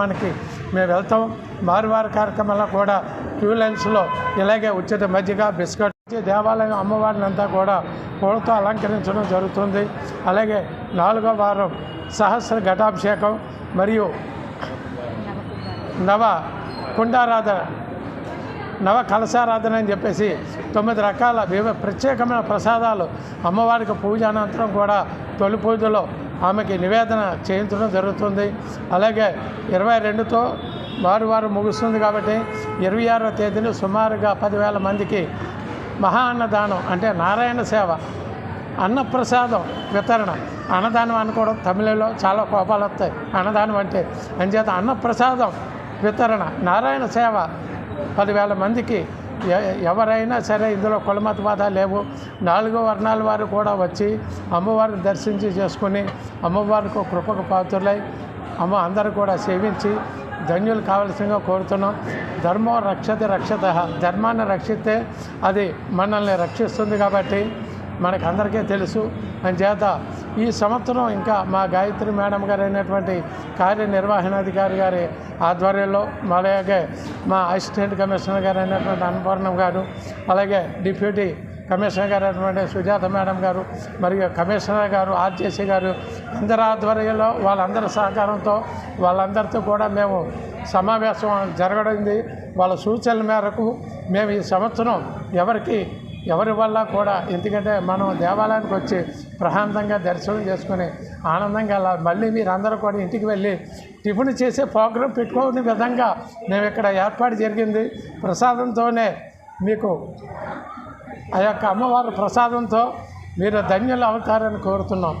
మనకి మేము వెళ్తాం. వారి వారి కూడా క్యూ లైన్స్లో ఇలాగే ఉచిత మజ్జిగ బిస్కెట్ దేవాలయం అమ్మవారిని అంతా కూడా పూలతో అలంకరించడం జరుగుతుంది. అలాగే నాలుగో వారం సహస్ర ఘటాభిషేకం మరియు నవ కుండారాధన నవ కలశారాధన అని చెప్పేసి తొమ్మిది రకాల వివిధ ప్రత్యేకమైన ప్రసాదాలు అమ్మవారికి పూజ అనంతరం కూడా తొలి పూజలో ఆమెకి నివేదన చేయించడం జరుగుతుంది. అలాగే ఇరవై రెండుతో వారు వారు ముగుస్తుంది కాబట్టి ఇరవై ఆరవ తేదీన సుమారుగా పదివేల మందికి మహా అన్నదానం అంటే నారాయణ సేవ అన్నప్రసాదం వితరణ అన్నదానం అనుకోవడం తమిళలో చాలా కోపాలు వస్తాయి. అన్నదానం అంటే అంచేత అన్నప్రసాదం వితరణ నారాయణ సేవ పదివేల మందికి ఎవరైనా సరే ఇందులో కులమతవాదాలు లేవు. నాలుగో వర్ణాల వారు కూడా వచ్చి అమ్మవారిని దర్శించి చేసుకుని అమ్మవారికి కృపకు పాత్రులై అమ్మ అందరూ కూడా సేవించి ధన్యులు కావలసిందిగా కోరుతున్నాం. ధర్మం రక్షతే రక్షత. ధర్మాన్ని రక్షిస్తే అది మనల్ని రక్షిస్తుంది కాబట్టి మనకందరికీ తెలుసు. అని చేత ఈ సంవత్సరం ఇంకా మా గాయత్రి మేడం గారు అయినటువంటి కార్యనిర్వహణాధికారి గారి ఆధ్వర్యంలో అలాగే మా అసిస్టెంట్ కమిషనర్ గారు అయినటువంటి అన్నపూర్ణం గారు అలాగే డిప్యూటీ కమిషనర్ గారు అయినటువంటి సుజాత మేడం గారు మరియు కమిషనర్ గారు ఆర్జేసీ గారు అందరి ఆధ్వర్యంలో వాళ్ళందరి సహకారంతో వాళ్ళందరితో కూడా మేము సమావేశం జరగడింది వాళ్ళ సూచనల మేరకు మేము ఈ సంవత్సరం ఎవరికి ఎవరి వల్ల కూడా ఎందుకంటే మనం దేవాలయానికి వచ్చి ప్రశాంతంగా దర్శనం చేసుకుని ఆనందంగా అలా మళ్ళీ మీరందరూ కూడా ఇంటికి వెళ్ళి టిఫిన్ చేసే ప్రోగ్రాం పెట్టుకోని విధంగా మేము ఇక్కడ ఏర్పాటు జరిగింది. ప్రసాదంతోనే మీకు ఆ యొక్క అమ్మవారి ప్రసాదంతో మీరు ధన్యులు అవుతారని కోరుతున్నాం.